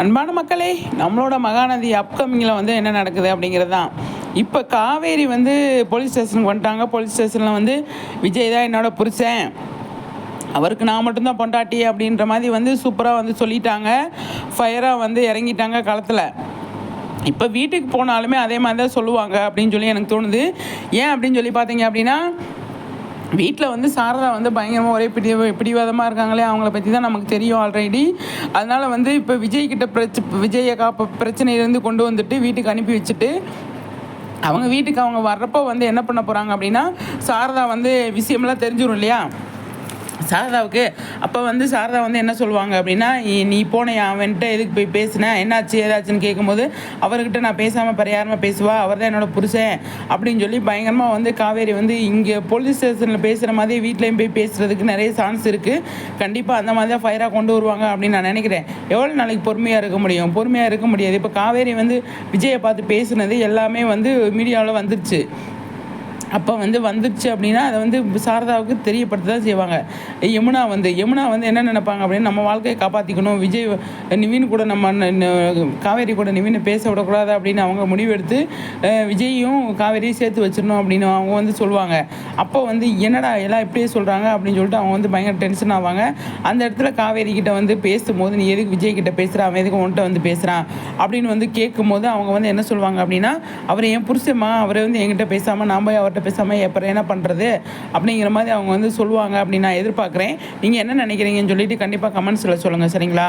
அன்பான மக்களே நம்மளோட மகாநதி அப்கமிங்கில் வந்து என்ன நடக்குது அப்படிங்கிறது தான் இப்போ காவேரி வந்து போலீஸ் ஸ்டேஷனுக்கு வந்துட்டாங்க. போலீஸ் ஸ்டேஷனில் வந்து விஜய் தான் என்னோட புருஷன். அவருக்கு நான் மட்டும்தான் பொண்டாட்டி அப்படின்ற மாதிரி வந்து சூப்பராக வந்து சொல்லிட்டாங்க. ஃபயராக வந்து இறங்கிட்டாங்க களத்தில். இப்போ வீட்டுக்கு போனாலுமே அதே மாதிரி தான் சொல்லுவாங்க அப்படின்னு சொல்லி எனக்கு தோணுது. ஏன் அப்படின்னு சொல்லி பார்த்தீங்க அப்படின்னா வீட்டில் வந்து சாரதா வந்து பயங்கரமாக ஒரே பிடி பிடிவாதமாக இருக்காங்களே அவங்கள பற்றி தான் நமக்கு தெரியும் ஆல்ரெடி அதனால் வந்து இப்போ விஜய்கிட்ட பிரச்ச விஜயை காப்ப பிரச்சனையிலேருந்து கொண்டு வந்துட்டு வீட்டுக்கு அனுப்பி வச்சுட்டு அவங்க வீட்டுக்கு அவங்க வர்றப்போ வந்து என்ன பண்ண போகிறாங்க அப்படின்னா சாரதா வந்து விஷயம்லாம் தெரிஞ்சிடும் இல்லையா? சாரதாவுக்கு அப்போ வந்து சாரதா வந்து என்ன சொல்லுவாங்க அப்படின்னா "நீ- போன அவன்கிட்ட எதுக்கு போய் பேசினேன் என்னாச்சு? ஏதாச்சுன்னு கேட்கும்போது அவர்கிட்ட நான் பேசாமல் பரிகாரமாக பேசுவா? அவர் தான் என்னோட புருஷன். அப்படின்னு சொல்லி பயங்கரமாக வந்து காவேரி வந்து இங்கே போலீஸ் ஸ்டேஷனில் பேசுகிற மாதிரி வீட்லேயும் போய் பேசுகிறதுக்கு நிறைய சான்ஸ் இருக்குது கண்டிப்பாக அந்த மாதிரி தான் ஃபயராக கொண்டு வருவாங்க அப்படின்னு நான் நினைக்கிறேன். எவ்வளோ நாளைக்கு பொறுமையாக இருக்க முடியும்? பொறுமையாக இருக்க முடியாது. இப்போ காவேரி வந்து விஜயை பார்த்து பேசுனது எல்லாமே வந்து மீடியாவில் வந்துருச்சு. அப்போ வந்து வந்துச்சு அப்படின்னா அதை வந்து சாரதாவுக்கு தெரியப்படுத்த தான் செய்வாங்க. யமுனா வந்து யமுனா வந்து என்ன நினைப்பாங்க அப்படின்னு நம்ம வாழ்க்கையை காப்பாற்றிக்கணும் விஜய் நிவின் கூட நம்ம காவேரி கூட நிவினை பேச விடக்கூடாது அப்படின்னு அவங்க முடிவெடுத்து விஜயும் காவேரியும் சேர்த்து வச்சிடணும் அப்படின்னு அவங்க வந்து சொல்லுவாங்க. அப்போ வந்து என்னடா எல்லாம் இப்படியே சொல்கிறாங்க அப்படின்னு சொல்லிட்டு அவங்க வந்து பயங்கர டென்ஷன் ஆவாங்க. அந்த இடத்துல காவேரி கிட்ட வந்து பேசும்போது நீ எதுக்கு விஜய் கிட்ட பேசுகிற அவன் எதுக்கு உன்கிட்ட வந்து பேசுகிறான் அப்படின்னு வந்து கேட்கும்போது அவங்க வந்து என்ன சொல்லுவாங்க அப்படின்னா அவர் என் புருஷமா அவரை வந்து என்கிட்ட பேசாமல் நான் போய் அவர்கிட்ட பேசாமல் அப்புறம் என்ன பண்ணுறது அப்படிங்கிற மாதிரி அவங்க வந்து சொல்லுவாங்க. அப்படின்னு நான் எதிர்பார்க்குறேன். நீங்கள் என்ன நினைக்கிறீங்கன்னு சொல்லிட்டு கண்டிப்பாக கமெண்ட்ஸில் சொல்லுங்கள் சரிங்களா?